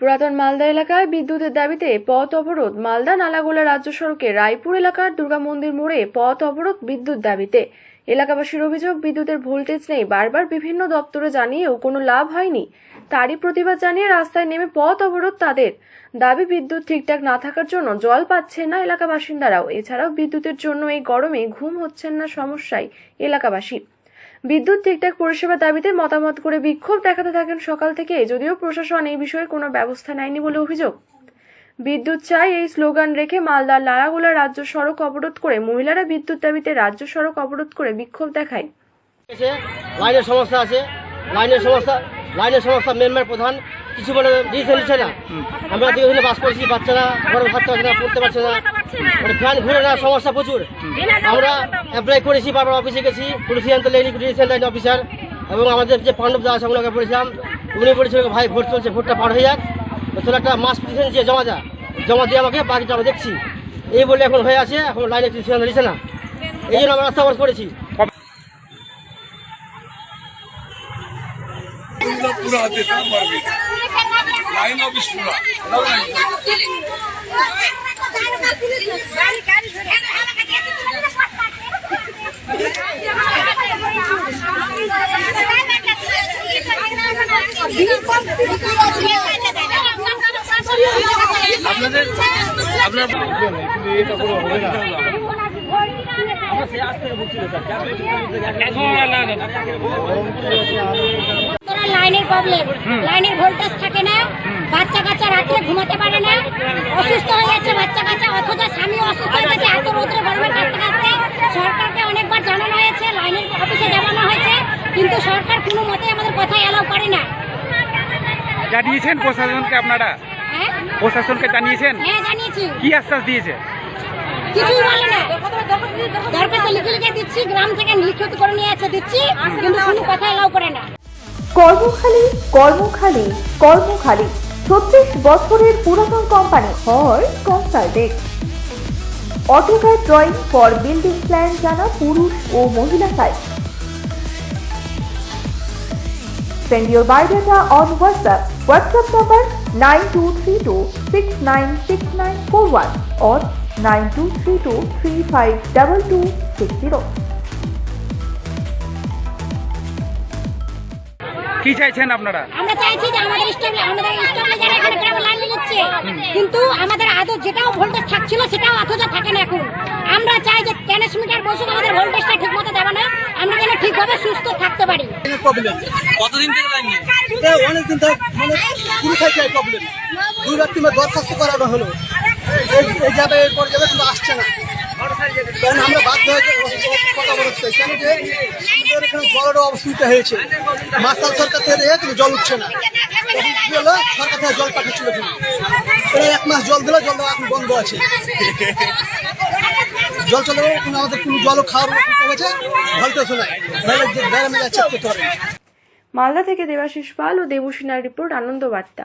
পুরাতন মালদা এলাকায় বিদ্যুতের দাবিতে পথ অবরোধ। মালদা নালাগোলা রাজ্য সড়কে রায়পুর এলাকার দুর্গা মন্দির মোড়ে পথ অবরোধ বিদ্যুৎ দাবিতে। এলাকাবাসীর অভিযোগ, বিদ্যুতের ভোল্টেজ নেই। বারবার বিভিন্ন দপ্তরে জানিয়েও কোনো লাভ হয়নি। তারই প্রতিবাদ জানিয়ে রাস্তায় নেমে পথ অবরোধ তাদের। দাবি, বিদ্যুৎ ঠিকঠাক না থাকার জন্য জল পাচ্ছেন না এলাকা বাসিন্দারাও এছাড়াও বিদ্যুতের জন্য এই গরমে ঘুম হচ্ছেন না সমস্যায় এলাকাবাসী। বিদ্যুৎ ঠিকঠাক পরিষেবা দাবিতে মতামত করে বিক্ষোভ দেখাতে থাকেন সকাল থেকে যদিও প্রশাসন এই বিষয়ে কোনো ব্যবস্থা নেয়নি বলে অভিযোগ। বিদ্যুৎ চাই এই স্লোগান রেখে মালদার লারাগোলা রাজ্য সড়ক অবরোধ করে মহিলারা বিদ্যুৎ দাবিতে রাজ্য সড়ক অবরোধ করে বিক্ষোভ দেখায়। লাইনের সমস্যা আছে। লাইনের সমস্যা লাইনের সমস্যা মেম্বার প্রধান কিছু মানে দিয়েছে নিচ্ছে না। আমরা দীর্ঘদিনে বাস করছি বাচ্চারা থাকতে পারছে না পড়তে পারছে না। মানে ফ্যান ঘুরে না সমস্যা প্রচুর। আমরা অ্যাপ্লাই করেছি বারবার অফিসে গেছি, পুলিশ লেনি ডিভিশন লাইন অফিসার এবং আমাদের যে পাণ্ডব দাস ওগুলোকে বলেছিলাম, উনি বলেছিল, ভাই, ভোট চলছে, ভোটটা পার হয়ে যাক। তো তোর একটা মাস পিটিশন দিয়ে জমা যা জমা দিয়ে আমাকে বাকিটা আমরা দেখছি। এই বলে এখন হয়ে আছে, এখন লাইনে সিদ্ধান্ত নিচ্ছে না। এই জন্য আমরা রাস্তা করেছি। লাইন আপনাদের আপনার লাইনের প্রবলেম লাইনের ভোল্টেজ থাকে না বাচ্চা কাচ্চা রাত্রে ঘুমাতে পারে না অসুস্থ হয়ে যাচ্ছে বাচ্চা কাচ্চা অথচ স্বামী অসুস্থ হয়ে গেছে এত রোদ্রে গরমে কাটতে কাটতে সরকারকে অনেকবার জানানো হয়েছে লাইনের অফিসে জানানো হয়েছে কিন্তু সরকার কোনো মতে আমাদের কথা এলাও করে না। জানিয়েছেন প্রশাসনকে আপনারা? হ্যাঁ? প্রশাসনকে জানিয়েছেন? হ্যাঁ জানিয়েছি। কি আশ্বাস দিয়েছে? কিছুই বলে না। দরখাস্ত লিখে লিখে দিচ্ছি গ্রাম থেকে লিখিত করে নিয়ে এসে দিচ্ছি কিন্তু কোনো কথা এলাও করে না। কর্মখালী কর্মখালী কর্মখালী। ছত্রিশ বছরের পুরাতন company Har consultant AutoCAD drawing for building plan জানা পুরুষ ও মহিলা site Send your biodata on WhatsApp. WhatsApp number 9232696941 or 9232352260. কি চাইছেন আপনারা আমরা চাইছি যে আমাদের স্টেপ আমাদের স্টেবিলাইজার এখানে গ্রামে লাইন নিচ্ছে কিন্তু আমাদের আদৌ যেটাও ভোল্টেজ থাকছিল সেটাও অথচ থাকে না এখন আমরা চাই যে ট্রান্সমিটার বসুক আমাদের ভোল্টেজটা ঠিক ঠিকভাবে সুস্থ থাকতে পারি? কতদিন থেকে লাইন এটা অনেকদিন ধরে মানে শুরু থেকে এই প্রবলেম দুই রাত্রি দরখাস্ত করানো হলো। এই- এই যাবে এরপর যাবে কিন্তু আসছে না। আমরা বাধ্য হয়েছে কথা বলতে কেন যে আমাদের এখানে জলেরও অসুবিধা হয়েছে। মাসাল সরকার থেকে দেখে কিন্তু জল উঠছে না। তখন কি হলো সরকার থেকে জল পাঠাচ্ছিল প্রায় এক মাস জল দিলে জল দেওয়া এখন বন্ধ আছে। জল চলে গেলে কিন্তু আমাদের কোনো জলও খাওয়ার হয়েছে। হয়ে মালদা থেকে দেবাশিস পাল ও দেবসিনার রিপোর্ট, আনন্দ বার্তা।